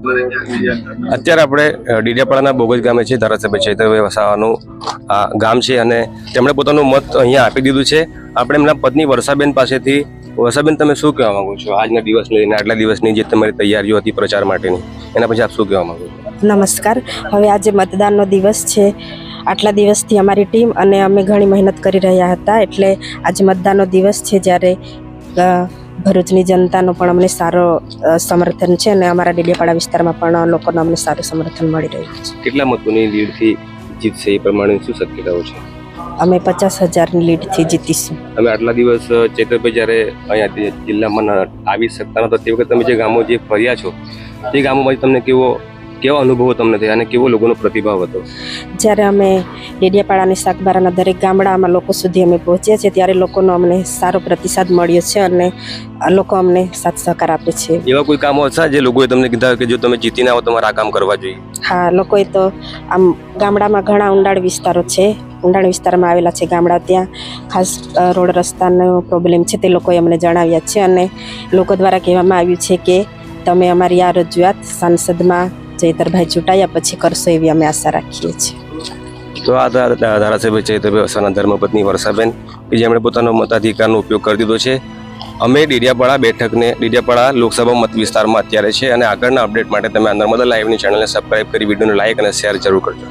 અત્યારે આપણે ડીડિયાપાડાના બોગજ ગામે છે, ધારાસભ્ય ચૈતરભાઈ વસાવાનું, આ ગામ છે અને તેમણે પોતાનું મત અહીંયા આપી દીધું છે. આપણે એમના પત્ની વર્ષાબેન પાસેથી, વર્ષાબેન, તમે શું કહેવા માંગો છો આજના દિવસને લઈને, આટલા દિવસની જે તમારી તૈયારીઓ હતી પ્રચાર માટેની, એના પછી આપ શું કહેવા માંગો છો? નમસ્કાર. હવે આજે મતદાનનો દિવસ છે. આટલા દિવસથી અમારી ટીમ અને અમે ઘણી મહેનત કરી રહ્યા હતા. એટલે આજે મતદાનનો દિવસ છે જ્યારે ભરૂચની જનતાનો પણ અમને સારો સમર્થન છે અને અમારા ડેડિયાપાડા વિસ્તારમાં પણ લોકોનો અમને સારું સમર્થન મળી રહ્યું છે. કેટલા મતોની લીડથી જીતશે એ પ્રમાણે શું શક્યતાઓ છે? અમે પચાસ હજારની લીડથી જીતીશું. અમે આટલા દિવસ ચૈતરભાઈ જ્યારે અહીંયા જિલ્લામાં આવી શકતા નહોતા તે વખતે તમે જે ગામો જે ફર્યા છો તે ગામોમાંથી તમને કેવો કેવા અનુભવો તમને થયા અને કેવો લોકોનો પ્રતિભાવ હતો? જ્યારે અમે ડેડિયાપાડાની શાકબારાના દરેક ગામડામાં લોકો સુધી અમે પહોંચ્યા છીએ ત્યારે લોકોનો અમને સારો પ્રતિસાદ મળ્યો છે અને આ લોકો અમને સાથ સહકાર આપે છે. એવા કોઈ કામો હતા જે લોકોએ તમને કીધા કે જો તમે જીતીને આવો તમારે આ કામ કરવા જોઈએ? હા લોકોએ તો આમ ગામડામાં ઘણા ઊંડાણ વિસ્તારો છે ઊંડાણ વિસ્તારમાં આવેલા છે ગામડા ત્યાં ખાસ રોડ રસ્તાનો પ્રોબ્લેમ છે તે લોકોએ અમને જણાવ્યા છે અને લોકો દ્વારા કહેવામાં આવ્યું છે કે તમે અમારી આ રજૂઆત સાંસદમાં જયતરભાઈ ચૂંટાયા પછી કરશો એવી અમે આશા રાખીએ છીએ. તો આ ધારાસભ્ય ચૈતરભાઈ વસાના ધર્મપત્ની વર્ષાબેન, કે જેમણે પોતાનો મતાધિકારનો ઉપયોગ કરી દીધો છે. અમે ડેડિયાપાડા બેઠકને, ડેડિયાપાડા લોકસભા મત વિસ્તારમાં અત્યારે છે અને આગળના અપડેટ માટે તમે નર્મદા લાઈવની ચેનલને સબસ્ક્રાઇબ કરી, વિડીયોને લાઇક અને શેર જરૂર કરજો.